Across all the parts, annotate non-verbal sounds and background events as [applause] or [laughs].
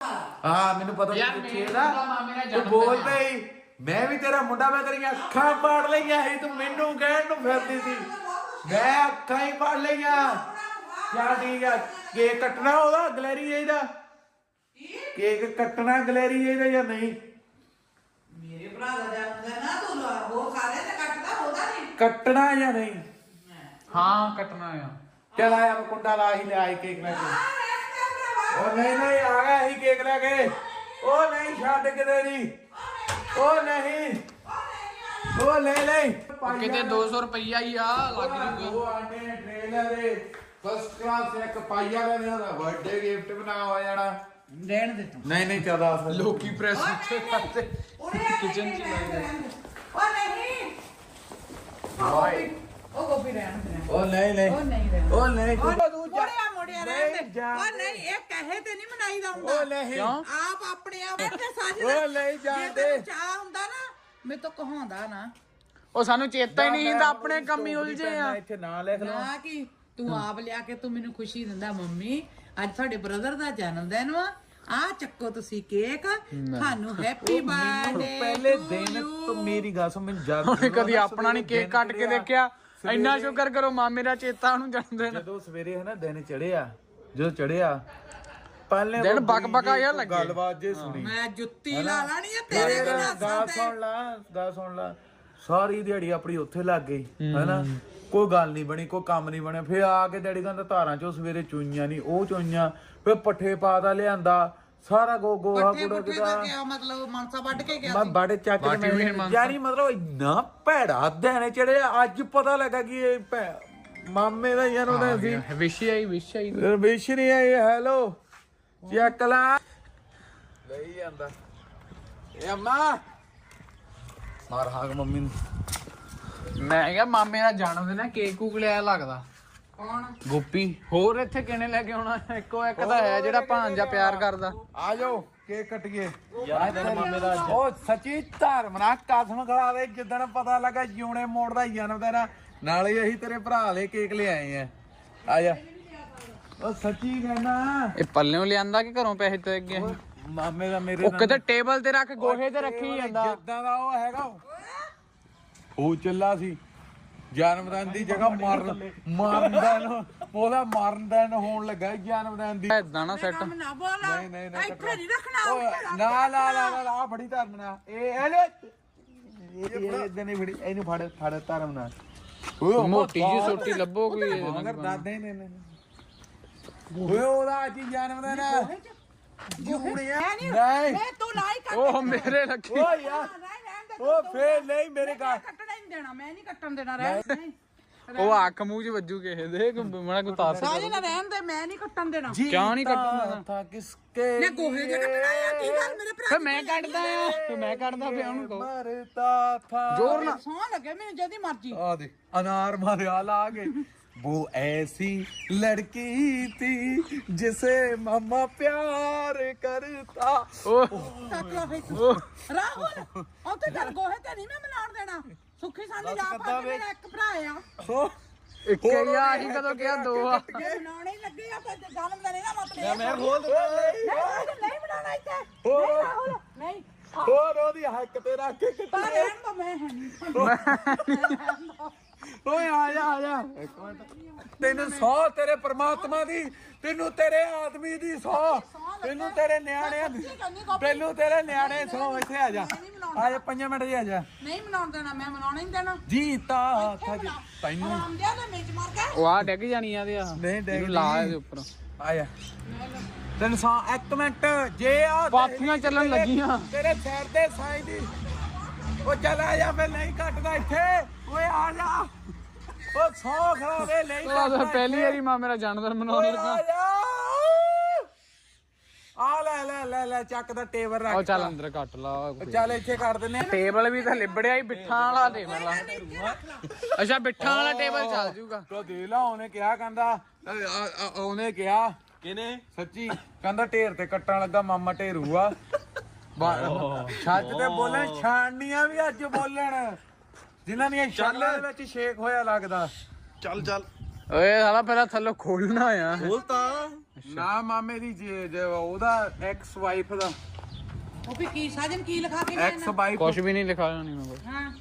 ਹਾਂ ਮੈਨੂੰ ਪਤਾ ਯਾਰ, ਤੂੰ ਮੇਰੇ ਪੁੱਛੇ ਨਾ ਮੁੰਡਾ ਮਾਮੇ ਦਾ ਤੂੰ ਜਨਮ ਬੋਲ ਦਿਨ ਆ। ਪਈ ਮੈਂ ਵੀ ਤੇਰਾ ਮੁੰਡਾ ਮੈਂ ਤੇਰੀਆਂ ਅੱਖਾਂ ਪਾੜ ਲਈਆਂ ਸੀ ਤੂੰ ਮੈਨੂੰ ਕਹਿਣ ਨੂੰ ਫਿਰਦੀ ਸੀ। ਮੈਂ ਅੱਖਾਂ ਹੀ ਪਾੜ ਲਈਆਂ। ਕਿਆ ਠੀਕ ਆ ਕੇਕ ਕੱਟਣਾ ਉਹਦਾ ਗਲੈਰੀ ਇਹਦਾ ਕੇਕ ਕੱਟਣਾ ਗਲੈਰੀ ਇਹਦਾ ਜਾਂ ਨਹੀਂ? ਮੇਰੇ ਭਰਾ ਦਾ ਜਨਮ ਦਿਨ ਆ ਤੂੰ ਲਾ- ਉਹ ਸਾਰੇ ਤੇ ਕੱਟਦਾ ਉਹਦਾ ਨਹੀਂ? ਕੱਟਣਾ ਜਾਂ ਨਹੀਂ? ਹਾਂ ਕੱਟਣਾ ਆ। ਚਲ ਆਇਆ ਮੈਂ ਕੁੰਡਾ ਲਾ ਹੀ ਲਿਆ ਸੀ ਕੇਕ ਲੈ ਕੇ। ਉਹ ਨਹੀਂ ਨਹੀਂ ਆ ਗਿਆ ਹੀ ਕੇਕ ਲੈ ਕੇ। ਉਹ ਨਹੀਂ ਛੱਡ ਕਿਤੇ ਨਹੀਂ ਉਹ ਨਹੀਂ। ਉਹ ਲੈ ਲੈ ਕਿਤੇ 200 ਰੁਪਈਆ ਹੀ ਆ ਲੱਗ ਜੂਗਾ। ਉਹ ਆਂਡੇ ਟ੍ਰੇਲਰ ਦੇ ਫਸਟ ਕਲਾਸ ਇੱਕ ਪਾਈਆ ਦਾ ਨੇ ਬਰਥਡੇ ਗਿਫਟ ਬਣਾ ਹੋ ਜਾਣਾ ਰਹਿਣ ਦੇ ਤੂੰ। ਨਹੀਂ ਨਹੀਂ ਚੱਲਦਾ ਲੋਕੀ ਪ੍ਰੈਸ ਉੱਤੇ ਕਰਦੇ। ਕਿਚਨ ਚ ਉਹ ਨਹੀਂ। ਹਾਏ ਉਹ ਗੋਪੀ ਰਹਿਣ ਦੇ। ਉਹ ਨਹੀਂ ਨਹੀਂ। ਉਹ ਨਹੀਂ ਰਹਿਣ ਉਹ ਨਹੀਂ ਤੂੰ ਤੂੰ ਜਾ- ਮੋੜਿਆ ਮੋੜਿਆ ਰਹਿਣ ਨਹੀਂ ਦੇ। ਉਹ ਨਹੀਂ ਇਹ ਕਹੇ ਤੇ ਨਹੀਂ ਮਨਾਈਦਾ ਉਹ ਹੁੰਦਾ ਨਹੀਂ। ਕਿਉਂ? ਆਪ ਆਪਣੇ ਆਪ ਤੇ ਸਾਜ ਉਹ ਨਹੀਂ ਜਾਂਦੇ ਚਾਹ ਹੁੰਦਾ ਨਾ ਮੈਂ ਤਾਂ ਕਹਾਉਂਦਾ ਨਾ। ਉਹ ਸਾਨੂੰ ਚੇਤਾ ਹੀ ਨਹੀਂ ਹੁੰਦਾ ਆਪਣੇ ਕੰਮ ਹੀ ਉਲਝੇ ਆ। ਇੱਥੇ ਨਾਂ ਲਿਖ ਲਓ। ਨਾ ਕਿ ਤੂੰ ਆਪ ਲਿਆ ਕੇ ਤੂੰ ਮੈਨੂੰ ਖੁਸ਼ੀ ਦਿੰਦਾ ਮੰਮੀ। ਅੱਜ ਤੁਹਾਡੇ ਬ੍ਰਦਰ ਦਾ ਜਨਮ ਦਿਨ ਵਾ। ਆ ਚੱਕੋ ਤੁਸੀਂ ਕੇਕ। ਤੁਹਾਨੂੰ ਹੈਪੀ ਬਰਥਡੇ ਪਹਿਲੇ ਦਿਨ ਤੂੰ ਮੇਰੀ ਗੱਲ ਸੁਣ ਮੈਨੂੰ ਉਹਨੇ ਕਦੀ ਆਪਣਾ ਨਹੀਂ ਕੇਕ ਕੱਟ ਕੇ ਦੇਖਿਆ? ਇੰਨਾ ਸ਼ੁਕਰ ਕਰੋ ਮਾਮੇ ਦਾ ਚੇਤਾ ਉਹਨੂੰ ਜਨਮ ਦਿਨ ਜਦੋਂ ਸਵੇਰੇ ਹੈ ਨਾ ਦਿਨ ਚੜਿਆ ਜਦੋਂ ਚੜਿਆ ਪਹਿਲੇ ਦਿਨ ਆ ਬੁਰੀ ਯਾਰ ਲੱਗੇ। ਗੱਲਬਾਤ ਜੇ ਸੁਣੀ। ਮੈਂ ਜੁੱਤੀ ਲਾ ਲਾਣੀ ਆ ਤੇਰੇ ਗੱਲ ਬਿਨਾਂ ਸੁਣ ਲਾ ਗੱਲ ਸੁਣ ਲਾ। ਸਾਰੀ ਦਿਹਾੜੀ ਆਪਣੀ ਉੱਥੇ ਲੱਗ ਗਈ ਹੈਨਾ ਕੋਈ ਗੱਲ ਨਹੀਂ ਬਣੀ ਕੋਈ ਕੰਮ ਨਹੀਂ ਬਣਿਆ। ਫੇਰ ਆ ਕੇ ਡੈਡੀ ਕਹਿੰਦਾ ਧਾਰਾਂ ਚੋਂ ਸਵੇਰੇ ਚੁਈਆਂ ਨਹੀਂ ਉਹ ਚੁਈਆਂ। ਫੇਰ ਪੱਠੇ ਪਾ ਦਾ ਲਿਆਂਦਾ। ਸਾਰਾ ਗੋ ਗੋਹਾ ਪੱਠੇ ਕੁੜਾ ਪੁੱਠੇ ਦਾ ਕਿਆ ਮਤਲਬ ਮਨਸਾ ਵੱਢ ਕੇ ਗਿਆ ਮੈਂ ਸੀ। ਬੜੇ ਚੱਕ ਕੇ ਬਾਟੀ ਮੈਂ ਮੰਨ ਯਾਨੀ ਮਤਲਬ ਇੰਨਾ ਭੈੜਾ ਦਿਨ ਚੜੇ ਅੱਜ ਪਤਾ ਲੱਗਾ ਕਿ ਇਹ ਭੈ- ਮਾਮੇ ਦਾ ਯਾਰ ਉਹਦਾ ਸੀ। ਵਿਸ਼ ਆਈ ਵਿਸ਼ ਆਈ। ਵਿਸ਼ ਨਹੀਂ ਆਈ ਹੈਲੋ। ਚੱਕ ਲਾ। ਲਈ ਜਾਂਦਾ। ਇਹ ਅੰਮਾ। ਮਾਰ ਹਾਗ ਮੰਮੀ ਨੂੰ। ਮੈਂ ਕਿਹਾ ਮਾਮੇ ਦਾ ਜਨਮ ਦਿਨ ਹੈ ਕੇਕ ਕੂਕ ਲਿਆ ਲੱਗਦਾ। ਕੌਣ? ਗੋਪੀ ਹੋਰ ਇੱਥੇ ਕਿਹਨੇ ਲੈ ਕੇ ਆਉਣਾ? ਇੱਕੋ ਇੱਕ ਤਾਂ ਹੈ ਜਿਹੜਾ ਭਾਂਜਾ ਪਿਆਰ ਕਰਦਾ। ਆ ਜਾਓ ਕੇਕ ਕੱਟੀਏ। ਯਾਰ ਤੇਰੇ ਮਾਮੇ ਦਾ ਉਹ ਸੱਚੀ ਧਰਮ ਨਾਲ ਕਸਮ ਦੇ ਜਿੱਦਣ ਪਤਾ ਲੱਗਾ ਜਿਉਣੇ ਮੋੜ ਦਾ ਜਨਮ ਦਿਨ ਆ, ਨਾਲੇ ਅਸੀਂ ਤੇਰੇ ਭਰਾ ਲਈ ਕੇਕ ਲਿਆਏ ਆ। ਆ ਜਾ। ਉਹ ਸੱਚੀ ਕਹਿਣਾ ਇਹ ਪੱਲਿਓਂ ਲਿਆਂਦਾ ਕਿ ਘਰੋਂ ਪੈਸੇ ਤੇ ਗਏ ਮਾਮੇ ਦਾ ਮੇਰੇ ਉਹ ਕਿਤੇ ਟੇਬਲ ਤੇ ਰੱਖ ਗੋਹੇ ਤੇ ਰੱਖੀ ਜਾਂਦਾ। ਜਿੱਦਾਂ ਦਾ ਉਹ ਹੈਗਾ। ਉਹ ਚੱਲਾ ਸੀ। ਜਨਮ ਦਿਨ ਦੀ ਜਗ੍ਹਾ ਮਾਰਨ ਮਾਰਨ ਦਿਨ ਉਹਦਾ ਮਾਰਨ ਦਿਨ ਹੋਣ ਲੱਗਾ ਸੀ ਜਨਮ ਦਿਨ ਦੀ ਐਦਾਂ ਨਾ ਸੈੱਟ ਨਾ ਬੋਲ। ਨਹੀਂ ਨਹੀਂ ਨਹੀਂ ਇੱਥੇ ਨਹੀਂ ਰੱਖਣਾ ਨਾ ਨਾ ਨਾ ਨਾ ਆ ਫੜੀ ਧਰਮ ਨਾਲ। ਇਹ ਇਹ ਲੈ। ਇਹ ਇਦਾਂ ਨਹੀਂ ਫੜੀ ਇਹਨੂੰ ਫੜ ਫੜ ਧਰਮ ਨਾਲ। ਓਏ ਮੋਟੀ ਜੀ ਸੋਟੀ ਲੱਭੋ ਕੋਈ ਮਗਰ ਦਾਦੇ ਨੇ ਨੇ ਓਏ ਉਹਦਾ ਅੱਜ ਹੀ ਜਨਮ ਦਿਨ ਹੈ। ਜੂਣਿਆ ਨਹੀਂ ਮੈਂ ਤੂੰ ਨਾ ਹੀ ਕੱਟ ਉਹ ਮੇਰੇ ਲੱਗੀ। ਓ ਯਾਰ। ਉਹ ਫੇਰ ਨਹੀਂ ਮੇਰੇ ਘਰ ਕੱਟਣਾ ਹੀ ਨਹੀਂ ਦੇਣਾ ਮੈਂ ਨਹੀਂ ਕੱਟਣ ਦੇਣਾ ਰਹਿਣ ਨਹੀਂ ਉਹ ਅੱਖ ਮੂੰਹ 'ਚ ਵੱਜੂ ਕਿਸੇ ਦੇ ਮਣਾ ਕੋਈ ਤਾਰ ਸਾਜੇ ਨਾ ਰਹਿਣ ਦੇ ਮੈਂ ਨਹੀਂ ਕੱਟਣ ਦੇਣਾ। ਕਿਉਂ ਨਹੀਂ ਕੱਟਣਾ ਤਾਂ ਕਿਸਕੇ ਨੇ ਗੋਹੇ ਜੇ ਕੱਟਣਾ ਆ ਕੀ ਗੱਲ ਮੇਰੇ ਭਰਾ ਫੇ ਮੈਂ ਕੱਢਦਾ ਆ ਫੇ ਮੈਂ ਕੱਢਦਾ ਪਿਆ ਉਹਨੂੰ ਕਹੋ। ਮਰਤਾ ਥਾ। ਜ਼ੋਰ ਨਾਲ। ਸੌਂ ਲੱਗੇ ਮੈਨੂੰ ਜਦੀ ਮਰਜ਼ੀ। ਆ ਦੇ ਅਨਾਰ ਮਾਰਿਆ ਲਾ ਕੇ। वो ऐसी लड़की थी जिसे मामा प्यार करता ਉਹ ਟੱਕ ਲਾ ਫੇ ਉਹ ਰਾਹੁਲ ਉਹ ਤੇ ਗੱਲ ਗੋਹੇ ਤੇ ਨਹੀਂ ਮੈਂ ਮਨਾਉਣ ਦੇਣਾ ਸੁੱਖੀ ਸਾਂਝੀ ਜਾ ਕਰਦਾ ਪਾ ਵੇ। ਮੇਰਾ ਇੱਕ ਭਰਾ ਆ ਸੋ ਇੱਕ ਹੀ ਆ ਅਸੀਂ ਕਦੋਂ ਕਿਹਾ ਦੋ ਆ ਜੇ ਮਨਾਉਣੇ ਹੀ ਲੱਗੇ ਆ ਤਾਂ ਜਨਮ ਦਿਨ ਇਹਦਾ ਮਤਲਬ मैं बोल ਨਹੀਂ ਰਾਹੁਲ, ਨਹੀਂ ਮਨਾਉਣਾ ਇੱਥੇ ਨਹੀਂ ਰਾਹੁਲ ਨਹੀਂ ਹੋਰ ਉਹਦੀ ਹੱਕ ਤੇ ਰੱਖ ਕੇ ਪਰ ਕੱਟੀ ਰਹਿਣ ਦੋ ਮੈਂ ਹੈ ਨਹੀਂ ਓਏ ਆ ਜਾ ਆ ਜਾ। ਇੱਕ ਮਿੰਟ ਤੈਨੂੰ ਸੌ ਤੇਰੇ ਪ੍ਰਮਾਤਮਾ ਦੀ ਤੈਨੂੰ ਤੇਰੇ ਆਦਮੀ ਦੀ ਸੌ। ਤੈਨੂੰ ਤੇਰੇ ਨਿਆਣਿਆਂ ਦੀ ਤੈਨੂੰ ਤੇਰੇ ਨਿਆਣੇ ਸੌ ਇੱਥੇ ਆ ਜਾ। ਆ ਜਾ 5 ਮਿੰਟ ਜੀ ਆ ਜਾ। ਨਹੀਂ ਮਨਾਉਣ ਦੇਣਾ ਮੈਂ ਮਨਾਉਣਾ ਹੀ ਨਹੀਂ ਦੇਣਾ ਜੀਤਾ ਥਾ ਤੈਨੂੰ ਆਉਂਦਿਆ ਨੇ ਮੇਜ ਮਾਰ ਕੇ। ਉਹ ਆ ਡਿੱਗ ਜਾਣੀ ਆ ਤੇ ਆ ਨਹੀਂ ਡੈਗ ਲਾ ਇਹਦੇ ਉੱਪਰ। ਆ ਜਾ। ਤੈਨੂੰ ਸੌ ਇੱਕ ਮਿੰਟ। ਜੇ ਆ ਪਾਥੀਆਂ ਚੱਲਣ ਲੱਗੀਆਂ। ਤੇਰੇ ਸਿਰ ਤੇ ਸਾਈ ਦੀ ਉਹ ਚੱਲ ਆ ਜਾ ਫੇ ਨਹੀਂ ਕੱਟਦਾ ਇੱਥੇ। ਓਏ ਆ ਜਾ। ਉਹ ਸੌ ਖੜਾ ਵੇ ਨਹੀਂ ਉਹ ਤਾਂ ਪਹਿਲੀ ਵਾਰੀ ਮਾਂ ਮੇਰਾ ਜਨਮ ਦਿਨ ਮਨਾਉਣ ਲੱਗਾ। ਆ ਜਾ। ਆ ਲੈ ਲੈ ਲੈ ਲੈ ਚੱਕ ਦਾ ਟੇਬਲ ਰੱਖ ਉਹ ਚੱਲ ਅੰਦਰ ਕੱਟ ਲਾ ਚੱਲ ਇੱਥੇ ਕੱਟ ਦਿੰਨੇ ਆ ਟੇਬਲ ਵੀ ਤਾਂ ਲਿਬੜਿਆ ਹੀ ਬਿੱਠਾਂ ਵਾਲਾ ਟੇਬਲ ਆ। ਅੱਛਾ ਬਿੱਠਾਂ ਵਾਲਾ ਟੇਬਲ ਚੱਲ ਜੂਗਾ ਤੋ ਦੇ ਲਾ ਉਹਨੇ ਕਿਹਾ ਕਹਿੰਦਾ ਉਹਨੇ ਕਿਹਾ ਕਿਨੇ ਸੱਚੀ ਕਹਿੰਦਾ ਢੇਰ ਤੇ ਕੱਟਣ ਲੱਗਾ ਮਾਮਾ ਢੇਰੂ ਆ। ਛੱਜ ਤੇ ਬੋਲਣ ਛਾਣਨੀਆਂ ਵੀ ਅੱਜ ਬੋਲਣ। ਜਿਨ੍ਹਾਂ ਦੀਆਂ ਛਾਲਾਂ ਦੇ ਵਿੱਚ ਛੇਕ ਹੋਇਆ ਲੱਗਦਾ। ਚੱਲ ਚੱਲ। ਓਏ ਸਾਲਾ ਪਹਿਲਾਂ ਥੱਲੋਂ ਖੋਲਣਾ ਆ। ਬੋਲ ਤਾਂ। ਨਾ ਮਾਮੇ ਦੀ ਜੇ- ਜੇ ਉਹਦਾ ਐਕਸ ਵਾਈਫ ਦਾ। ਉਹ ਵੀ ਕੀ ਸਾਜਨ ਕੀ ਲਿਖਾ ਕੇ ਐਕਸ ਵਾਈਫ ਕੁਝ ਵੀ ਨਹੀਂ ਲਿਖਾਇਆ ਨਹੀਂ ਮੈਂ ਹਾਂ।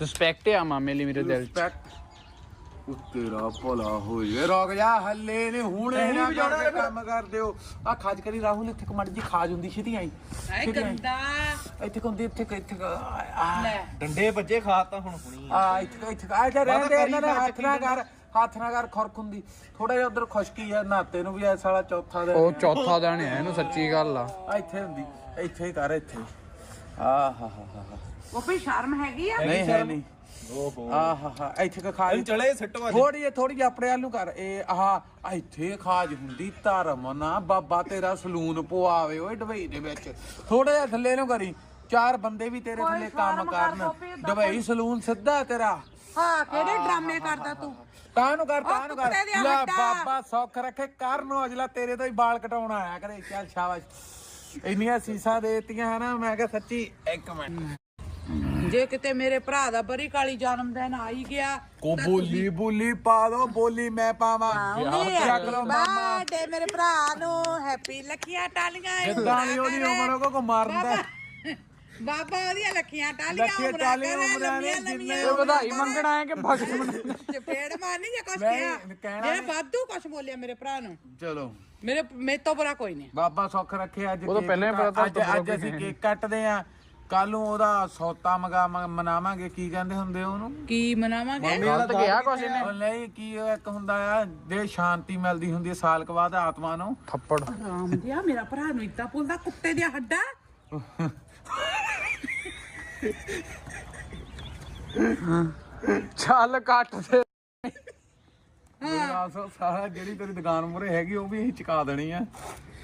ਰਿਸਪੈਕਟ ਆ ਮਾਮੇ ਲਈ ਮੇਰੇ ਦਿਲ 'ਚ। ਰਿਸਪੈਕਟ ਤੇਰਾ ਭਲਾ ਹੋ ਜੇ ਰੁਕ ਜਾ ਹੱਲੇ ਨੇ ਹੁਣੇ ਨਾ ਕਰਕੇ ਕੰਮ ਕਰ ਦਿਓ। ਆ ਖਾਜ ਕਰੀ ਰਾਹੁਲ ਇੱਥੇ ਕਮੜ ਜੀ ਖਾਜ ਹੁੰਦੀ ਛੇਤੀ ਆਈ ਐ। ਗੰਦਾ। ਇੱਥੇ ਕੰਦੀ ਇੱਥੇ ਇੱਥੇ ਆ ਡੰਡੇ ਵੱਜੇ ਖਾਤਾ ਹੁਣ ਹੁਣੀ। ਆ ਇੱਥੇ ਇੱਥੇ ਆ ਜਾ ਰਹਿੰਦੇ ਇਹਨਾਂ ਦਾ ਹੱਥ ਨਾ ਕਰ ਹੱਥ ਨਾ ਕਰ ਖੁਰਕ ਹੁੰਦੀ। ਥੋੜਾ ਜਿਹਾ ਉਧਰ ਖੁਸ਼ਕੀ ਆ ਨਾਤੇ ਨੂੰ ਵੀ ਐ ਸਾਲਾ ਚੌਥਾ ਦੇ ਉਹ ਚੌਥਾ ਦਿਨ ਹੈ ਇਹਨੂੰ ਸੱਚੀ ਗੱਲ ਆ। ਆ ਇੱਥੇ ਹੁੰਦੀ ਇੱਥੇ ਹੀ ਕਰ ਇੱਥੇ ਆ ਹਾ ਹਾ ਹਾ ਹਾ। ਉਹ ਵੀ ਸ਼ਰਮ ਹੈਗੀ ਆ? ਨਹੀਂ ਹੈ ਨਹੀਂ। ਆ ਹਾ ਹਾ ਇੱਥੇ ਕ ਖਾ ਲਈ। ਚਲੇ ਸਿੱਟੋ ਅੱਜ ਥੋੜੀ ਜਿਹੀ ਥੋੜੀ ਜਿਹੀ ਆਪਣੇ ਵੱਲ ਨੂੰ ਕਰ। ਇਹ ਆਹ ਆ ਇੱਥੇ ਖਾਜ ਹੁੰਦੀ ਧਰਮ ਨਾ। ਬਾਬਾ ਤੇਰਾ ਸਲੂਨ ਪਵਾਵੇ ਓਏ ਡਬਈ ਦੇ ਵਿੱਚ। ਥੋੜਾ ਜਿਹਾ ਥੱਲੇ ਨੂੰ ਕਰੀ। ਚਾਰ ਬੰਦੇ ਵੀ ਤੇਰੇ ਥੱਲੇ ਕੰਮ ਕਰਨ। ਡਬਈ ਸਲੂਨ ਸਿੱਧਾ ਤੇਰਾ। ਹਾਂ ਕਿਹੜੇ ਡਰਾਮੇ ਕਰਦਾ ਤੂੰ? ਤਾਂ ਨੂੰ ਕਰ ਤਾਂ ਨੂੰ ਕਰ? ਕੁੱਤੇ ਦੀਆਂ ਲੈ ਹੱਡਾਂ। ਬਾਬਾ ਸੁੱਖ ਰੱਖੇ। ਕਰ ਨੌਜਲਾ ਤੇਰੇ ਤੋਂ ਹੀ ਵਾਲ ਕਟਾਉਣ ਆਇਆ ਕਰੇ। ਚੱਲ ਸ਼ਾਬਾਸ਼। ਇੰਨੀਆਂ ਸੀਸਾਂ ਦੇਤੀਆਂ ਹਨਾ। ਮੈਂ ਕਿਹਾ ਸੱਚੀ ਇੱਕ ਮਿੰਟ। ਜੇ ਕਿਤੇ ਮੇਰੇ ਭਰਾ ਦਾ ਬਰੀ ਕਾਲੀ ਜਨਮ ਦਿਨ ਆ ਹੀ ਗਿਆ ਕੋ ਬੋਲੀ ਬੋਲੀ ਪਾ ਦੋ ਬੋਲੀ ਮੈਂ ਪਾਵਾਂ। ਮਾਮਾ ਬਰਥਡੇ ਮੇਰੇ ਭਰਾ ਨੂੰ ਹੈਪੀ ਲੱਖੀਆਂ ਟਾਲੀਆਂ ਇਹ ਜਿੱਦਾਂ ਦੀ ਉਹਦੀ ਉਮਰ ਉਹ ਕੋ ਮਾਰਦਾ ਬਾਬਾ ਉਹਦੀਆਂ ਲੱਖੀਆਂ ਟਾਲੀਆਂ ਲੱਖੀਆਂ ਕਰੇ, ਉਮਰਾਂ ਨੇ, ਜਿੰਨੇ ਇਹ ਵਧਾਈ ਮੰਗਣਾ ਹੈ ਕਿ ਬਖਸ਼ [laughs] ਮੰਗਣਾ ਚਪੇੜ ਮਾਰਨੀ ਜੇ ਕੁਛ ਕਿਹਾ? ਕਹਿਣਾ ਜੇ ਵਾਧੂ ਕੁਛ ਬੋਲਿਆ ਮੇਰੇ ਭਰਾ ਨੂੰ। ਚਲੋ। ਮੇਰੇ ਮੇਰੇ ਤੋਂ ਬੁਰਾ ਕੋਈ ਨਹੀਂ। ਬਾਬਾ ਸੁੱਖ ਰੱਖੇ ਅੱਜ ਉਹ ਤਾਂ ਕੇਕ ਪਹਿਲਾਂ ਹੀ ਪਤਾ ਤਾਂ ਅੱਜ ਤੋਂ ਅੱਜ ਅਸੀਂ ਕੇਕ ਕੱਟਦੇ ਆ ਕੱਲ ਨੂੰ ਉਹਦਾ ਸੌਤਾ ਮਗਾ ਮਨਾਵਾਂਗੇ ਕੀ ਕਹਿੰਦੇ ਹੁੰਦੇ ਉਹਨੂੰ? ਕੀ ਮਨਾਵਾਂਗੇ? ਗਲਤ ਗਿਆ ਕੁਛ ਇਹਨੇ। ਉਹ ਨਹੀਂ ਕੀ ਉਹ ਇੱਕ ਹੁੰਦਾ ਆ ਦੇ ਸ਼ਾਂਤੀ ਮਿਲਦੀ ਹੁੰਦੀ ਹੈ ਸਾਲ ਕੁ ਬਾਅਦ ਆਤਮਾ ਨੂੰ। ਥੱਪੜ। ਦਿਆ ਮੇਰਾ ਭਰਾ ਨੂੰ ਇੱਦਾਂ ਬੋਲਦਾ ਕੁੱਤੇ ਦੀਆਂ ਹੱਡਾਂ। ਚੱਲ ਕੱਟ ਦੇ। ਮੇਰਾ ਸਾਰਾ ਜਿਹੜੀ ਤੇਰੀ ਦੁਕਾਨ ਮੁਰੇ ਹੈਗੀ ਉਹ ਵੀ ਅਸੀਂ ਚੁਕਾ ਦੇਣੀ ਆ।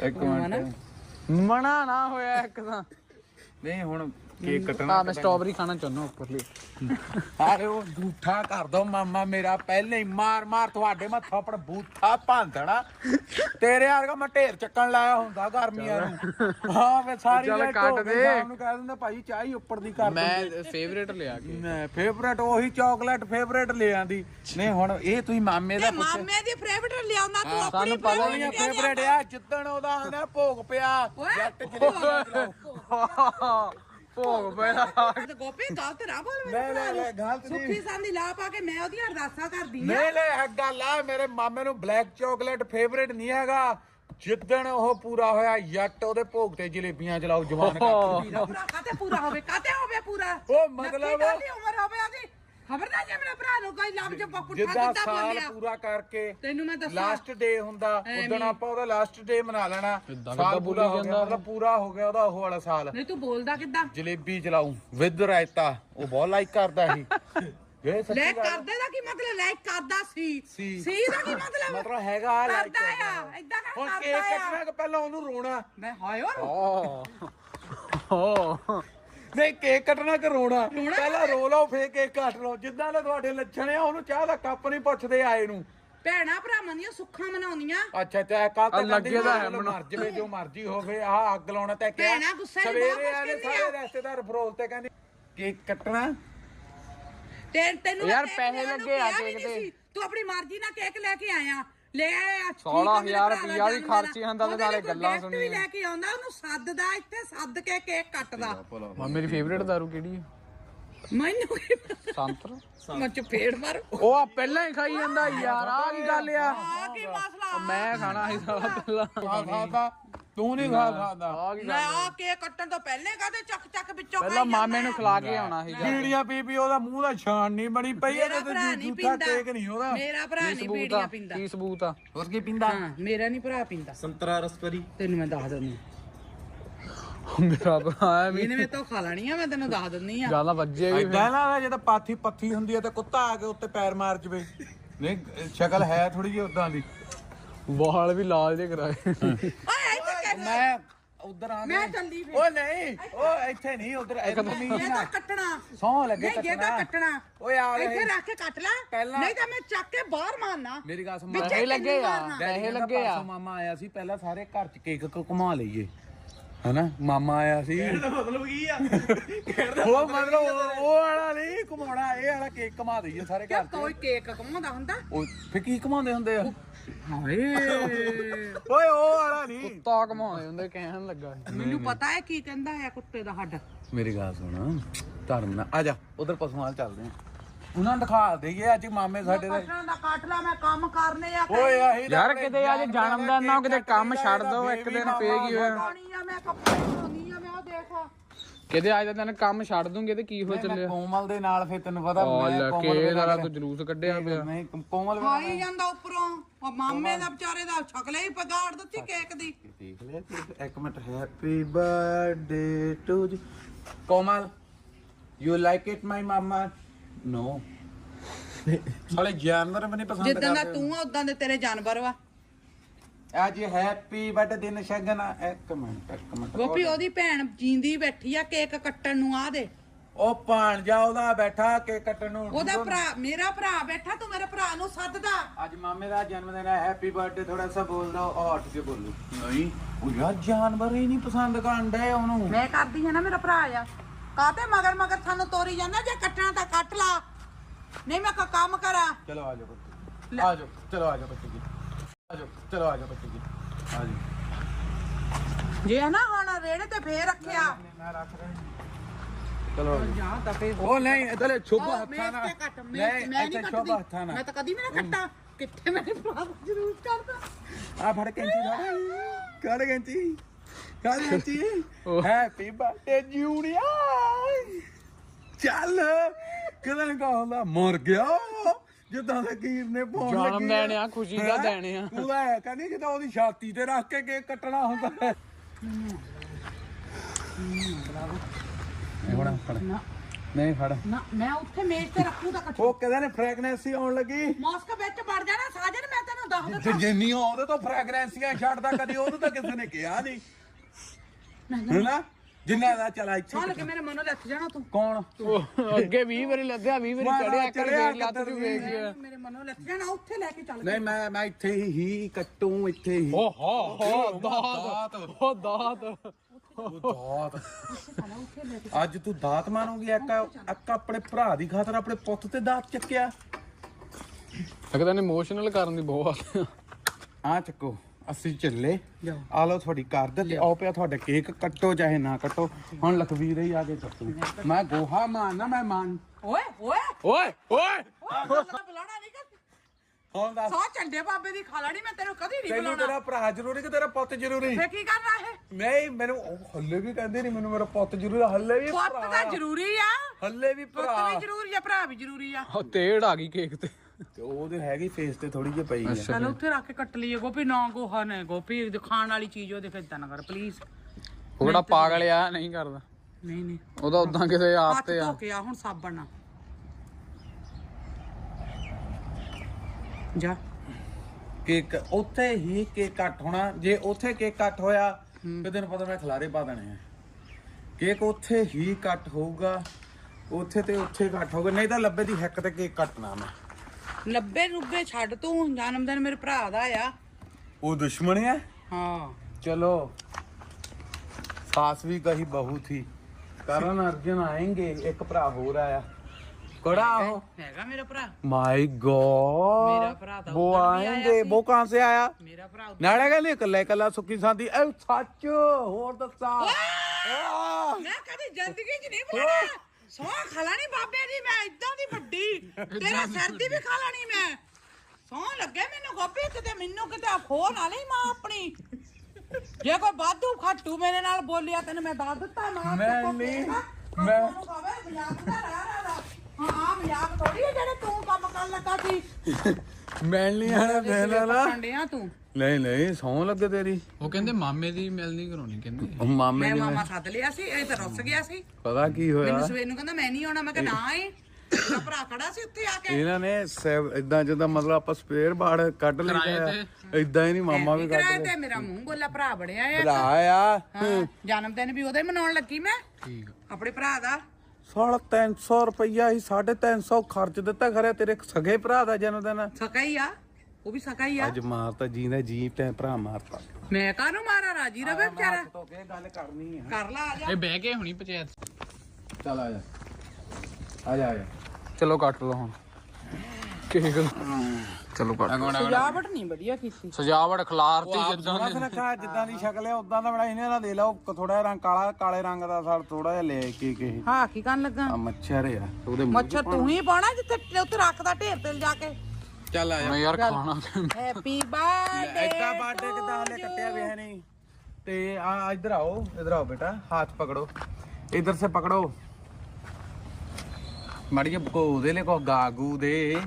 ਇੱਕ ਮਿੰਟ। ਮਨਾ ਨਾ ਹੋਇਆ ਇੱਕ ਤਾਂ। ਨਹੀਂ ਹੁਣ ਕੇਕ ਕੱਟਣਾ ਆ ਮੈਂ ਸਟ੍ਰਾਬੇਰੀ ਖਾਣਾ ਚਾਹੁੰਦਾ ਉੱਪਰਲੀ। ਅਰੇ ਉਹ ਝੂਠਾ ਕਰ ਦੋ ਮਾਮਾ ਮੇਰਾ ਪਹਿਲੇ ਹੀ ਮਾਰ ਮਾਰ ਤੁਹਾਡੇ ਮੈਂ ਥੱਪੜ ਬੂਥਾ ਭਾਂਦਣਾ। ਤੇਰੇ ਵਰਗਾ ਮੈਂ ਢੇਰ ਚੱਕਣ ਲਾਇਆ ਹੁੰਦਾ ਗਰਮੀਆਂ ਨੂੰ। ਹਾਂ ਫੇ ਸਾਰੀ ਚੱਲ ਲਾਈਟ ਕੱਟ ਹੋ ਗਈ, ਦੇ। ਸ਼ਾਮ ਨੂੰ ਕਹਿ ਦਿੰਦਾ ਭਾਈ ਚਾਹ ਹੀ ਉੱਪਰ ਦੀ ਕਰ ਮੈਂ ਫੇਵਰੇਟ ਲਿਆ ਕੇ। ਮੈਂ ਫੇਵਰੇਟ ਉਹੀ ਚਾਕਲੇਟ ਫੇਵਰੇਟ ਲੈ ਆਂਦੀ। ਨਹੀਂ ਹੁਣ ਇਹ ਤੁਸੀਂ ਮਾਮੇ ਦਾ ਪੁੱਛ ਮਾਮੇ ਦੀ ਫੇਵਰਟ ਲਿਆਉਂਦਾ ਤੂੰ ਆਪਣੀ ਸਾਨੂੰ ਪਤਾ favourite ਹੀ ਉਹਦੀਆਂ ਕਿਹੜੀ ਫੇਵਰੇਟ ਆ ਜਿੱਦਣ ਉਹਦਾ ਹਨਾ ਭੋਗ ਪਿਆ ਓਏ, ਜੱਟ ਜਿਹੜੇ [laughs] ਭੋਗ ਪਿਆ ਤੇ ਗੋਪੀ ਗਲਤ ਨਾ ਬੋਲ ਲੈ ਲੈ ਲੈ ਗਲਤ ਨਹੀਂ। ਸੁੱਖੀ ਸੰਦੀ ਲਾ ਪਾ ਕੇ ਮੈਂ ਉਹਦੀਆਂ ਅਰਦਾਸਾਂ ਕਰਦੀ ਆ ਨਹੀਂ ਲੈ ਇਹ ਗੱਲ ਆ ਮੇਰੇ ਮਾਮੇ ਨੂੰ ਬਲੈਕ ਚਾਕਲੇਟ ਫੇਵਰੇਟ ਨਹੀਂ ਹੈਗਾ। ਜਿੱਦਣ ਉਹ ਪੂਰਾ ਹੋਇਆ ਜੱਟ ਉਹਦੇ ਭੋਗ ਤੇ ਜਲੇਬੀਆਂ ਚਲਾਓ ਜਵਾਨ ਪੂਰਾ ਕਾਤੇ ਪੂਰਾ ਹੋਵੇ ਕਾਤੇ ਹੋਵੇ ਪੂਰਾ। ਉਹ ਮਤਲਬ- ਨੱਕੀ ਕਾਹਦੀ ਉਮਰ ਹੋਵੇ ਉਹਦੀ? ਖਬਰ ਨਾ ਜੇ ਮੇਰੇ ਭਰਾ ਨੂੰ ਕੋਈ ਲਫ਼ਜ਼ ਪੁੱਠਾ ਜਿੱਦਾਂ ਸਾਲ ਬੋਲਿਆ। ਪੂਰਾ ਕਰਕੇ ਤੈਨੂੰ ਮੈਂ ਦੱਸਾਂ। ਲਾਸਟ ਡੇ ਹੁੰਦਾ। ਉਦੋਂ ਆਪਾਂ ਉਹਦਾ ਲਾਸਟ ਡੇ ਮਨਾ ਲੈਣਾ। ਸਾਲ ਪੂਰਾ ਹੋ ਬੋਲੀ ਗਿਆ। ਮਤਲਬ ਪੂਰਾ ਹੋ ਗਿਆ ਉਹਦਾ ਉਹ ਵਾਲਾ ਸਾਲ। ਨਹੀਂ ਤੂੰ ਬੋਲਦਾ ਕਿੱਦਾਂ? ਜਲੇਬੀ ਚਲਾਉ ਵਿਦ ਰਾਇਤਾ ਉਹ ਬਹੁਤ ਲਾਈਕ ਕਰਦਾ ਸੀ। [laughs] ਇਹ ਸੱਚੀ ਲੈ ਗੱਲ ਆ। ਕਰਦੇ ਦਾ ਕੀ ਮਤਲਬ? ਲੈ ਕਰਦਾ ਸੀ। ਸੀ। ਸੀ ਦਾ ਕੀ ਮਤਲਬ? ਮਤਲਬ ਹੈਗਾ ਲਾਈਕ ਕਰਦਾ ਆ ਏਦਾਂ ਕਰ ਹੁਣ ਕਰਦਾ ਕੇਕ ਆ। ਕੱਟਣਾ ਕਿ ਪਹਿਲਾਂ ਉਹਨੂੰ ਰੋਣਾ। ਮੈਂ ਹਾਏ ਓ ਓ ਨਹੀਂ ਕੇਕ ਕੱਟਣਾ ਕਿ ਰੋਣਾ? ਪਹਿਲਾਂ ਰੋ ਲਓ ਫੇਰ ਕੇਕ ਕੱਟ ਲਓ। ਜਿੱਦਾਂ ਦੇ ਤੁਹਾਡੇ ਲੱਛਣ ਆ ਉਹਨੂੰ ਚਾਹ ਦਾ ਕੱਪ ਨਹੀਂ ਪੁੱਛਦੇ ਆਏ ਨੂੰ। ਭੈਣਾ ਭਰਾਵਾਂ ਦੀਆਂ ਸੁੱਖਾਂ ਮਨਾਉਂਦੀਆਂ। ਅੱਛਾ ਚਾਹ ਕੱਲ ਆ ਲੱਗੇ ਤਾਂ ਹੈ ਮਰ ਜਵੇ ਜੋ ਮਰਜ਼ੀ ਹੋਵੇ ਆ ਅੱਗ ਲਾਉਣਾ ਤੇ ਕਿਹਾ ਭੈਣਾਂ ਗੁੱਸੇ ਨੂੰ ਸਵੇਰੇ ਬਹੁਤ ਆਲੇ ਕੁਛ ਸਾਰੇ। ਰਿਸ਼ਤੇਦਾਰ ਫਰੋਲ ਤੇ ਕਹਿੰਦੇ ਕੇਕ ਕੱਟਣਾ? ਤੇ ਤੈਨੂੰ ਯਾਰ ਪੈਸੇ ਲੱਗੇ ਆ ਕੇਕ ਤੇ। ਤੂੰ ਆਪਣੀ ਮਰਜ਼ੀ ਨਾਲ ਕੇਕ ਲੈ ਕੇ ਆਇਆ। ਲੈ ਆਇਆ ਠੀਕ ਆ, 16,000 ਮੇਰੇ ਭਰਾ ਦਾ ਰੁਪਈਆ ਵੀ ਜਨਮ ਖਰਚੀ ਜਾਂਦਾ ਤੇ ਉਹਦੇ ਨਾਲੇ ਗੱਲਾਂ ਸੁਣੀਆਂ। ਲੈ ਕੇ ਆਉਂਦਾ ਉਹਨੂੰ ਸੱਦਦਾ ਇੱਥੇ ਸੱਦ ਕੇ ਕੇਕ ਕੱਟਦਾ। ਮਾਂ ਮੇਰੀ ਫੇਵਰੇਟ ਦਾਰੂ ਕਿਹੜੀ ਹੈ ਮੈਨੂੰ ਕੀ ਪਤਾ? ਸੰਤਰ। ਮੈਂ ਚਪੇੜ ਮਾਰ। ਉਹ ਆ ਪਹਿਲਾਂ ਹੀ ਖਾਈ ਜਾਂਦਾ ਯਾਰ ਆ ਕੀ ਗੱਲ ਆ? ਆ ਕੀ ਮਸਲਾ? ਮੈਂ ਖਾਣਾ ਸੀ ਸਾਰਾ ਪਹਿਲਾਂ। ਖਾ ਖਾਦਾ ਤੂੰ ਨਹੀਂ ਖਾ ਖਾਦਾ। ਆ ਕੀ ਮੈਂ ਆ ਕੇਕ ਕੱਟਣ ਤੋਂ ਪਹਿਲੇ ਕਾਹਦੇ ਚੱਕ ਚੱਕ ਵਿੱਚੋਂ ਪਹਿਲਾਂ ਖਾਈ ਮਾਮੇ ਜਾਂਦਾ। ਨੂੰ ਆ। ਖਿਲਾ ਕੇ ਆਉਣਾ ਸੀ ਕੀੜੀਆਂ ਪੀ ਪੀ ਉਹਦਾ ਮੂੰਹ ਦਾ ਛਾਣ ਨਹੀਂ ਬਣੀ ਪਈ ਮੇਰਾ ਇਹਦੇ ਭਰਾ ਤੇ ਨਹੀਂ ਜੂਠਾ ਪੀਂਦਾ। ਕੇਕ ਨਹੀਂ ਉਹਦਾ। ਮੇਰਾ ਭਰਾ ਕੀ ਨਹੀਂ ਸਬੂਤ ਆ? ਬੀੜੀਆਂ ਪੀਂਦਾ। ਕੀ ਸਬੂਤ ਆ? ਹੋਰ ਕੀ ਪੀਂਦਾ? ਹਾਂ ਮੇਰਾ ਨਹੀਂ ਭਰਾ ਪੀਂਦਾ। ਸੰਤਰਾ ਰਸਪਰੀ। ਤੈਨੂੰ ਮੈਂ ਦੱਸ ਦਿੰਦੀ। ਮੇਰਾ ਭਰਾ ਐ ਵੀ। ਇਹਨੇ ਮੇਰੇ ਤੋਂ ਖਾ ਲੈਣੀ ਆ ਮੈਂ ਤੈਨੂੰ ਦੱਸ ਦਿੰਦੀ ਆ। ਜ਼ਿਆਦਾ ਵੱਜੇ ਵੀ ਐਦਾਂ ਨਾ ਜਦੋਂ ਪਾਥੀ ਪੱਥੀ ਹੁੰਦੀ ਹੈ ਤੇ ਕੁੱਤਾ ਆ ਕੇ ਉੱਤੇ ਪੈਰ ਮਾਰ ਜਵੇ। ਨਹੀਂ ਸ਼ਕਲ ਹੈ ਥੋੜੀ ਜਿਹੀ ਉਦਾਂ ਦੀ। ਵਾਲ ਵੀ ਲਾਲ ਜੇ ਕਰਾਏ। ਓਏ ਇੱਥੇ ਕਹਿ ਮੈਂ ਉਧਰ ਆ ਮੈਂ ਚੱਲੀ ਫਿਰ। ਓ ਨਹੀਂ ਓ ਇੱਥੇ ਨਹੀਂ ਉਧਰ ਇਹ ਤਾਂ ਕੱਟਣਾ। ਸੌ ਲੱਗੇ ਨਹੀਂ ਇਹ ਤਾਂ ਕੱਟਣਾ। ਓਏ ਆ ਇੱਥੇ ਰੱਖ ਕੇ ਕੱਟ ਲੈ। ਪਹਿਲਾਂ- ਨਹੀਂ ਤਾਂ ਮੈਂ ਚੱਕ ਕੇ ਬਾਹਰ ਮਾਰਨਾ। ਮੇਰੀ ਗੱਲ ਸੁਣ ਵਿੱਚੇ ਪੈਸੇ ਲੱਗੇ ਆ ਮਾਰਨਾ। ਪੈਸੇ ਲੱਗੇ ਆ। ਮਾਮਾ ਆਇਆ ਸੀ ਪਹਿਲਾਂ ਸਾਰੇ ਘਰ ਚ ਕੇਕ ਘੁਮਾ ਲਈਏ। ਹਨਾ? ਮਾਮਾ ਆਇਆ ਸੀ। ਇਹਦਾ ਮਤਲਬ ਕੀ ਆ? ਉਹ ਮਤਲਬ ਉਹ ਉਹ ਵਾਲਾ ਨਹੀਂ ਘੁਮਾਉਣਾ ਇਹ ਵਾਲਾ ਕੇਕ ਘੁਮਾ ਦਈਏ ਸਾਰੇ ਘਰ ਚ। ਕੋਈ ਕੇਕ ਕਮਾਉਂਦਾ ਹੁੰਦਾ? ਉਹ ਫੇ ਕੀ ਘੁਮਾਉਂਦੇ ਹੁੰਦੇ ਆ? ਹਾਏ। ਓਏ ਉਹ ਵਾਲਾ ਨਹੀਂ ਕੁੱਤਾ ਘਮਾਉਂਦੇ ਹੁੰਦੇ ਕਹਿਣ ਲੱਗਾ। ਮੈਨੂੰ ਪਤਾ ਹੈ ਕੀ ਕਹਿੰਦਾ ਹੈ ਕੁੱਤੇ ਦਾ ਹੱਡ। ਮੇਰੀ ਗੱਲ ਸੁਣ ਧਰਮ ਨਾਲ ਆ ਜਾ ਉਧਰ ਪਸ਼ੂਆਂ ਚੱਲਦੇ ਆ ਉਹਨਾਂ ਨੂੰ ਦਿਖਾ ਦੇਈਏ ਅੱਜ ਮਾਮੇ ਸਾਡੇ ਦੇ। ਪਸ਼ੂਆਂ ਦਾ ਕੱਟ ਲਾ ਮੈਂ ਕੰਮ ਕਰਨੇ ਆ ਓਏ ਆਹੀ ਤਾਂ ਯਾਰ ਕਿਤੇ ਅੱਜ ਜਨਮ ਦਿਨ ਨਾ ਕਿਤੇ ਕੰਮ ਛੱਡ ਦੋ ਇੱਕ ਦਿਨ ਪਏਗੀ ਹੋਇਆ। ਪਾਣੀ ਆ ਮੈਂ ਕੱਪੜੇ ਧੋਣੀ ਆ ਮੈਂ ਉਹ ਦੇਖ। ਕਿਤੇ ਅੱਜ ਦਾ ਦਿਨ ਕੰਮ ਛੱਡ ਦੂੰਗੇ ਤੇ ਕੀ ਹੋ ਚੱਲਿਆ? ਕੋਮਲ ਦੇ ਨਾਲ ਫਿਰ ਤੈਨੂੰ ਪਤਾ ਆ ਮੈਂ ਲੈ ਕੋਮਲ ਦੇ ਕੇ ਨਾਲ ਤੂੰ ਜਲੂਸ ਕੱਢਿਆ ਪਿਆ। ਨਹੀਂ ਕੋਮਲ ਖਾਈ ਜਾਂਦਾ ਉੱਪਰੋਂ। ਉਹ ਮਾਮੇ ਦਾ ਵਿਚਾਰੇ ਦਾ ਛਕਲੇ ਹੀ ਪਗਾੜ ਦਿੱਤੀ ਕੇਕ ਦੀ। ਦੇਖ ਲਿਆ ਕੇਕ? ਇੱਕ minute happy birthday to you Komal you like it my mama no [laughs] ਸਾਲੇ ਜਾਨਵਰ ਮੈਨੂੰ ਪਸੰਦ ਜਿੱਦਾਂ ਦਾ ਕਰਦੇ। ਤੂੰ ਆ ਉਦਾਂ ਦੇ ਤੇਰੇ ਜਾਨਵਰ ਵਾ। ਅੱਜ ਹੈਪੀ ਬਰਥਡੇ ਦਿਨ ਸ਼ਗਨ ਆ। ਇੱਕ ਮਿੰਟ ਇੱਕ ਮਿੰਟ ਗੋਪੀ ਉਹਦੀ ਭੈਣ ਜੀਂਦੀ ਬੈਠੀ ਆ ਕੇਕ ਕੱਟਣ ਨੂੰ ਆ ਦੇ। ਉਹ ਭਾਣਜਾ ਉਹਦਾ ਬੈਠਾ ਕੇ ਕੱਟਣ ਨੂੰ। ਉਹਦਾ ਭਰਾ ਮੇਰਾ ਭਰਾ ਬੈਠਾ ਤੂੰ ਮੇਰੇ ਭਰਾ ਨੂੰ ਸੱਦਦਾ। ਅੱਜ ਮਾਮੇ ਦਾ ਜਨਮ ਦਿਨ ਹੈ ਹੈਪੀ ਬਰਥਡੇ ਥੋੜਾ ਸਾ ਬੋਲ ਦੋ ਹਟ ਕੇ ਬੋਲੂ। ਨਹੀਂ। ਉਹ ਯਾਰ ਜਾਨਵਰ ਹੀ ਨਹੀਂ ਪਸੰਦ ਕਰਦੇ ਉਹਨੂੰ। ਮੈਂ ਕਰਦੀ ਹਾਂ ਨਾ ਮੇਰਾ ਭਰਾ ਆ। ਕਾਤੇ ਮਗਰ ਮਗਰ ਸਾਨੂੰ ਤੋਰੀ ਜਾਂਦਾ? ਜੇ ਕੱਟਣਾ ਤਾਂ ਕੱਟ ਲਾ। ਨਹੀਂ ਮੈਂ ਕੋਈ ਕੰਮ ਕਰਾਂ। ਚਲੋ ਆ ਜਾਓ ਬੱਚੇ ਆ ਜਾਓ। ਚਲੋ ਆ ਜਾਓ ਬੱਚੇ ਜੀ। ਆ ਜਾਓ। ਚਲੋ ਆ ਜਾਓ ਬੱਚੇ ਜੀ। ਆ ਜਾਓ। ਜੇ ਨਾ ਹੁਣ ਰੇੜੇ ਤੇ ਫੇਰ ਰੱਖਿਆ। ਮੈਂ ਰੱਖ ਰਿਹਾ ਚਲੋ ਆ ਜਾਓ। ਜਾਂ ਦਫੇ ਉਹ ਨਹੀਂ ਇਧਰ ਉਹ ਹੱਥਾਂ ਨਾਲ ਤੇ ਕੱਟ ਮੈਂ ਨਹੀਂ ਮੈਂ ਇੱਥੇ ਨਹੀਂ ਹੱਥਾਂ ਕੱਟਦੀ। ਨਾਲ। ਮੈਂ ਤਾਂ ਕਦੀ ਵੀ ਨਾ ਕੱਟਾਂ। ਕਿੱਥੇ ਮੇਰੇ ਭਰਾ ਜ਼ਰੂਰ ਕਰਦਾ। ਆ ਫੜ ਕੈਂਚੀ ਫੜ। ਕੱਢ ਕੈਂਚੀ। ਕੈਂਚੀ ਹੈਪੀ ਬਰਥਡੇ ਜੂਨੀਅਰ ਚੱਲ ਕਿਦਾਂ ਕਹਦਾ ਮਰ ਗਿਆ। ਜਿੱਦਾਂ ਦੇ ਕੀਰ ਨੇ ਪਾਉਣ ਜਨਮ ਲੱਗੀ ਦਿਨ ਆ, ਖੁਸ਼ੀ ਦਾ? ਦਿਨ ਆ। ਤੂੰ ਤਾਂ ਹੈ ਕਹਿੰਦੀ ਜਿੱਦਾਂ ਉਹਦੀ ਛਾਤੀ ਤੇ ਰੱਖ ਕੇ ਕੇਕ ਕੱਟਣਾ ਹੁੰਦਾ। ਹੈ ਇਹ ਬੜਾ ਫੜ ਨਹੀਂ ਫੜ ਨਾ ਮੈਂ ਉੱਥੇ ਮੇਜ਼ ਤੇ ਰੱਖੂ ਤਾਂ ਕੱਟ। ਉਹ ਕਹਿੰਦੇ ਨੇ ਫ੍ਰੈਗਨੈਂਸੀ ਆਉਣ ਲੱਗੀ। ਮਾਸਕ ਵਿੱਚ ਵੜ ਜਾਣਾ ਸਾਜਨ ਮੈਂ ਤੈਨੂੰ ਦੱਸ ਦਿੱਤਾ ਜਿੰਨੀ ਉਹਦੇ ਤੋਂ ਫ੍ਰੈਗਨੈਂਸੀਆਂ ਛੱਡਦਾ ਕਦੀ ਉਹਨੂੰ ਤਾਂ ਕਿਸੇ ਨੇ ਕਿਹਾ ਨਹੀਂ। ਹੈਨਾ? ਜਿੰਨਾ ਦਾ ਚਲਾ ਇੱਥੇ ਚੱਲ ਕੇ ਮੇਰੇ ਮਨੋਂ ਲੱਥ ਜਾਣਾ ਤੂੰ। ਕੌਣ? ਅੱਗੇ 20 ਵਾਰੀ ਲੱਦਿਆ 20 ਵਾਰੀ ਚੜਿਆ ਇੱਕ ਚੜਿਆ ਵਾਰੀ ਲੱਤ ਦੀ। ਵੇਖ ਗਿਆ ਮੇਰੇ ਮਨੋਂ ਲੱਥ ਜਾਣਾ ਉੱਥੇ ਲੈ ਕੇ ਚੱਲ ਨਹੀਂ ਮੈਂ ਮੈਂ ਇੱਥੇ ਹੀ ਹੀ ਕੱਟੂ ਇੱਥੇ ਹੀ। ਓ ਹੋ ਹੋ ਦਾਤ। ਓ ਦਾਤ। ਉਹ ਦਾਤ। ਅੱਜ ਤੂੰ ਦਾਤ ਮਾਰੂਗੀ ਇੱਕ ਇੱਕ ਆਪਣੇ ਭਰਾ ਦੀ ਖਾਤਰ ਆਪਣੇ ਪੁੱਤ ਤੇ ਦਾਤ ਚੱਕਿਆ। ਲੱਗਦਾ ਨੇ ਇਮੋਸ਼ਨਲ ਕਰਨ ਦੀ ਬਹੁਤ ਆ। ਚੱਕੋ। ਅਸੀਂ ਚੱਲੇ ਆ ਲਓ ਤੁਹਾਡੀ ਕਰ ਦੇ ਤੇ ਆਓ ਪਿਆ ਤੁਹਾਡਾ ਕੇਕ ਕੱਟੋ ਚਾਹੇ ਨਾ ਕੱਟੋ। ਹੁਣ ਲਖਵੀਰ ਹੀ ਆ ਕੇ ਕੱਟੂ। ਮੈਂ ਗੋਹਾ ਮਾਰਨਾ ਮੈਂ ਮਾਨ। ਓਏ ਓਏ। ਓਏ ਓਏ। ਬੁਲਾਣਾ ਨਹੀਂ ਕਰ ਹੁਣ ਦੱਸ। ਸਾ ਚੰਡੇ ਬਾਬੇ ਦੀ ਖਾ ਲੈਣੀ ਮੈਂ ਤੈਨੂੰ ਕਦੀ ਨਹੀਂ ਤੈਨੂੰ ਬੁਲਾਣਾ ਤੇਰਾ ਭਰਾ ਜ਼ਰੂਰੀ ਕਿ ਤੇਰਾ ਪੁੱਤ ਜ਼ਰੂਰੀ? ਫੇ ਕੀ ਕਰਨਾ ਇਹ? ਨਹੀਂ ਮੈਨੂੰ ਹੱਲੇ ਵੀ ਕਹਿੰਦੇ ਨਹੀਂ ਮੈਨੂੰ ਮੇਰਾ ਪੁੱਤ ਜ਼ਰੂਰੀ ਹੱਲੇ ਵੀ ਪੁੱਤ ਤਾਂ ਭਰਾ ਜ਼ਰੂਰੀ ਆ। ਹੱਲੇ ਵੀ ਪੁੱਤ ਭਰਾ ਵੀ ਜ਼ਰੂਰੀ ਆ ਭਰਾ ਵੀ ਜ਼ਰੂਰੀ ਆ। ਉਹ ਤੇੜ ਆ ਗਈ ਕੇਕ ਤੇ। ਤੇ ਉਹਦੇ ਹੈਗੀ ਫੇਸ ਤੇ ਥੋੜੀ ਜਿਹੀ ਪਈ ਹੈ ਚਲ ਉੱਥੇ ਰੱਖ ਕੇ ਕੱਟ ਲਈਏ ਗੋਪੀ ਨਾ ਗੋਹਾ ਨੇ ਗੋਪੀ ਤੇ ਖਾਣ ਵਾਲੀ ਚੀਜ਼ ਉਹਦੇ ਫਿਰ ਇਦਾਂ ਨਾ ਕਰ ਪਲੀਜ਼ ਉਹ ਕਿਹੜਾ ਪਾਗਲ ਆ ਨਹੀਂ ਕਰਦਾ। ਨਹੀਂ ਨਹੀਂ। ਉਹਦਾ ਉਦਾਂ ਕਿਸੇ ਆਪ ਹੱਥ ਤੇ ਧੋ ਆ ਕੇ ਆ ਹੁਣ ਸਾਬਣ ਨਾਲ। ਜਾ। ਕੇਕ ਉੱਥੇ ਹੀ ਕੇਕ ਕੱਟ ਹੋਣਾ। ਜੇ ਉੱਥੇ ਕੇਕ ਕੱਟ ਹੋਇਆ ਫਿਰ ਤੈਨੂੰ ਪਤਾ ਮੈਂ ਖਲਾਰੇ ਪਾ ਦੇਣੇ ਆ। ਕੇਕ ਉੱਥੇ ਹੀ ਕੱਟ ਹੋਊਗਾ। ਉੱਥੇ ਤੇ ਉੱਥੇ ਕੱਟ ਹੋਊਗਾ। ਨਹੀਂ ਤਾਂ ਲੱਭੇ ਦੀ ਹੈਕ ਤੇ ਕੇਕ ਕੱਟਣਾ ਮੈਂ। ਲੱਬੇ ਰੁੱਬੇ ਛੱਡ ਤੂੰ ਜਨਮ ਦਿਨ ਮੇਰੇ ਭਰਾ ਦਾ ਆ ਉਹ ਦੁਸ਼ਮਣ ਹੈ ਹਾਂ चलो सास भी कही बहू थी करण अर्जुन आएंगे एक भरा हो रहा है कड़ा हो ਹੈਗਾ ਮੇਰਾ ਭਰਾ माय मेरा गॉड भरा था, वो उधर भी आया आएंगे सी। वो कहां से आया ਮੇਰਾ ਭਰਾ ਨਾਲੇ ਕਹਿੰਦੇ ਇਕੱਲੇ ਇਕੱਲਾ ਸੁੱਕੀ ਸਾਂਦੀ ਐ ਸੱਚ ਹੋਰ ਦੱਸਾਂ ਆਹ! ਮੈਂ ਕਦੀ ਜ਼ਿੰਦਗੀ 'ਚ ਨਹੀਂ ਬੁਲਾਣਾ ਸੌ ਖਲਾ ਨਹੀਂ ਬਾਬੇ ਦੀ ਮੈਂ ਇਦਾਂ ਦੀ ਵੱਡੀ ਤੇਰਾ ਸਿਰ ਦੀ ਵੀ ਖਾ ਲੈਣੀ ਮੈਂ। ਸੌ ਲੱਗੇ ਮੈਨੂੰ ਗੋਪੀ ਕਿਤੇ ਮੈਨੂੰ ਕਿਤੇ ਖੋ ਨਾ ਲਈ ਮਾਂ ਆਪਣੀ। ਜੇ ਕੋਈ ਬਾਦੂ ਖਾਟੂ ਮੇਰੇ ਨਾਲ ਬੋਲਿਆ ਤੈਨੂੰ ਮੈਂ ਦੱਸ ਦਿੱਤਾ ਮਾਂ ਮੈਂ ਨਹੀਂ, ਮੈਂ ਮੈਂ- ਮਜ਼ਾਕ ਦਾ ਹਾਂ ਆ ਮਜ਼ਾਕ ਥੋੜੀ ਹੈ ਜਿਹੜੇ ਤੂੰ ਕੰਮ ਕਰਨ ਲੱਗਾ ਸੀ। ਮੈਂ ਨਹੀਂ ਆਣਾ ਦੇਣਾ ਨਾ ਕੰਡਿਆ ਤੂੰ। ਨਹੀਂ ਨਹੀਂ ਸੌਂ ਲੱਗੇ ਤੇਰੀ। ਉਹ ਕਹਿੰਦੇ ਮਾਮੇ ਦੀ ਮਿਲਣੀ ਕਰਾਉਣੀ ਕਹਿੰਦੇ। ਉਹ ਮਾਮੇ ਮੈਂ ਨੇ ਮਾਮਾ ਸੱਦ ਲਿਆ ਸੀ ਇਹ ਤਾਂ ਰੁੱਸ ਗਿਆ ਸੀ। ਪਤਾ ਕੀ ਹੋਇਆ? ਮੈਨੂੰ ਸਵੇਰ ਨੂੰ ਕਹਿੰਦਾ ਮੈਂ ਨਹੀਂ ਆਉਣਾ ਮੈਂ ਕਿਹਾ ਨਾ ਹੀ ਤੇਰਾ ਭਰਾ ਖੜਾ ਸੀ ਉੱਥੇ ਆ ਕੇ। ਇਹਨਾਂ ਨੇ ਇਦਾਂ ਜਿੱਦਾਂ ਮਤਲਬ ਆਪਾਂ ਸਪੇਅਰ ਬਾੜ ਕੱਢ ਕਿਰਾਏ ਲਈਦਾ ਇਦਾਂ ਹੀ ਨਹੀਂ ਮਾਮਾ ਵੀ ਕੱਢ ਕਿਰਾਏ ਲਿਆ। ਤੇ ਮੇਰਾ ਮੂੰਹ ਗੋਲਾ ਭਰਾ ਬਣਿਆ ਆ। ਭਰਾ ਆ। ਹਾਂ ਜਨਮ ਦਿਨ ਵੀ ਉਹਦਾ ਹੀ ਮਨਾਉਣ ਲੱਗੀ ਮੈਂ। ਠੀਕ ਆਪਣੇ ਭਰਾ ਦਾ। ਸਾਲਾ 300 ਰੁਪਈਆ ਹੀ 350 ਖਰਚ ਦਿੱਤਾ ਖਰਿਆ ਤੇਰੇ ਸਗੇ ਭਰਾ ਦਾ ਜਨਮ ਦਿਨ ਸਕਾ ਹੀ ਆ ਉਹ ਵੀ ਸਕਾ ਹੀ ਆ। ਅੱਜ ਮਾਰਤਾ ਜੀਂਦਾ ਜੀ ਤੇ ਭਰਾ ਮਾਰਤਾ। ਮੈਂ ਕਾਹਨੂੰ ਮਾਰਾ ਰਾਜੀ ਰਵੇ ਵਿਚਾਰਾ। ਤੋਂ ਕੇ ਗੱਲ ਕਰਨੀ ਆ। ਕਰ ਲਾ ਆ ਜਾ। ਇਹ ਬਹਿ ਕੇ ਹੁਣੀ ਪੰਚਾਇਤ। ਚੱਲ ਆ ਜਾ। ਆ ਜਾ ਆ ਜਾ। ਚਲੋ ਕੱਟ ਲਓ ਹੁਣ। ਕਿਸੇ ਕੋਲ ਸਜਾਵਟ ਖਲਾਰਤੀ ਜਿੱਦਾਂ ਦੀ ਰੱਖਾ ਜਿੱਦਾਂ ਦੀ ਸ਼ਕਲ ਹੈ ਉਦਾਂ ਦਾ ਬੜਾ ਇਹਨਾਂ ਦਾ ਦੇ ਲਓ ਥੋੜਾ ਜਿਹਾ ਰੰਗ ਕਾਲਾ ਕਾਲੇ ਰੰਗ ਦਾ ਸਰ ਥੋੜਾ ਜਿਹਾ ਲੈ ਕੇ ਕੇ ਹਾਂ ਕੀ ਕਰਨ ਲੱਗਾ? ਮੱਛਰ ਆ। ਉਹਦੇ ਮੱਛਰ ਤੂੰ ਹੀ ਪਾਣਾ ਜਿੱਥੇ ਉੱਥੇ ਰੱਖਦਾ ਢੇਰ ਤੇ ਜਾ ਕੇ। ਚੱਲ ਆ ਯਾਰ ਖਾਣਾ ਹੈਪੀ ਬਰਥਡੇ ਐਡਾ ਬਰਥਡੇ ਕਿਦਾਂ ਹਲੇ ਕੱਟਿਆ ਵੀ ਹੈ ਨਹੀਂ। ਤੇ ਆ ਇਧਰ ਆਓ ਇਧਰ ਆਓ ਬੇਟਾ ਹੱਥ ਪਕੜੋ। ਇਧਰ ਸੇ ਪਕੜੋ। ਮੜੀਏ ਕੋ ਉਹਦੇ ਲੈ ਕੋ ਗਾਗੂ ਦੇ।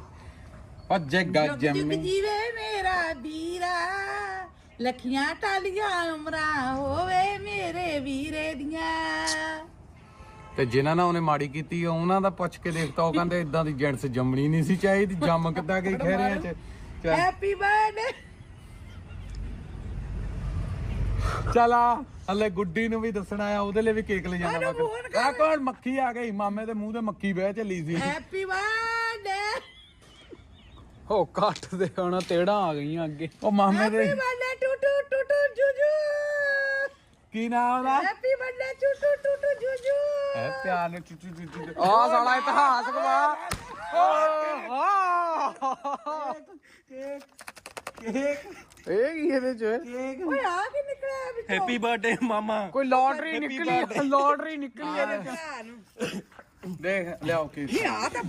ਭੱਜੇ ਗੱਜਮੀ ਜੀਵੇ ਮੇਰਾ ਵੀਰਾ ਲਖੀਆਂ ਟਾਲੀਆਂ ਉਮਰਾਂ ਹੋਵੇ ਮੇਰੇ ਵੀਰੇ ਦੀਆਂ। ਤੇ ਜਿਨ੍ਹਾਂ ਨਾਲ ਉਹਨੇ ਮਾੜੀ ਕੀਤੀ ਆ, ਉਹਨਾਂ ਦਾ ਪੁੱਛ ਕੇ ਦੇਖਤਾ ਉਹ ਕਹਿੰਦੇ ਇਦਾਂ ਦੀ ਜੈਂਟਸ ਜੰਮਣੀ ਨਹੀਂ ਸੀ ਚਾਹੀਦੀ ਜੰਮ ਕਿੱਦਾਂ ਗਈ ਖੇਰਿਆਂ ਚ। ਹੈਪੀ ਬਰਥਡੇ ਚੱਲ ਹਲੇ ਗੁੱਡੀ ਨੂੰ ਵੀ ਦੱਸਣਾ ਆ ਉਹਦੇ ਲਈ ਵੀ ਕੇਕ ਲੈ ਜਾਣਾ ਆ ਕੌਣ ਮੱਖੀ ਆ ਗਈ? ਮਾਮੇ ਦੇ ਮੂੰਹ ਤੇ ਮੱਖੀ ਬਹਿ ਚੱਲੀ ਸੀ। ਹੈਪੀ ਬਰਥਡੇ ਹੋ ਕੱਟ ਦੇ ਹੁਣ ਤੇੜਾ ਆ ਗਈਆਂ ਅੱਗੇ। ਉਹ ਮਾਮੇ ਦੇ happy birthday to to to to Juju ਕੀ ਨਾਮ ਉਹਦਾ? Happy birthday to to to to Juju ਹੈ ਪਿਆਰ ਨੇ ਚੁੱਚੂ ਚੁੱਚੂ ਆ ਸਾਲਾ ਇਤਿਹਾਸ ਗਵਾ ਕੇਕ ਇਹ ਕੀ ਇਹਦੇ ਚ? ਕੇਕ। ਓਏ ਆ ਕੀ ਨਿਕਲਿਆ ਵਿੱਚੋਂ? ਹੈਪੀ ਬਰਥਡੇ ਮਾਮਾ। ਕੋਈ ਲੋਟਰੀ ਨਿਕਲੀ ਲੋਟਰੀ ਨਿਕਲੀ ਇਹਦੇ ਚ। ਦੇਖ ਲਿਆਓ ਕੇਕ। ਇਹ ਆ ਤਾਂ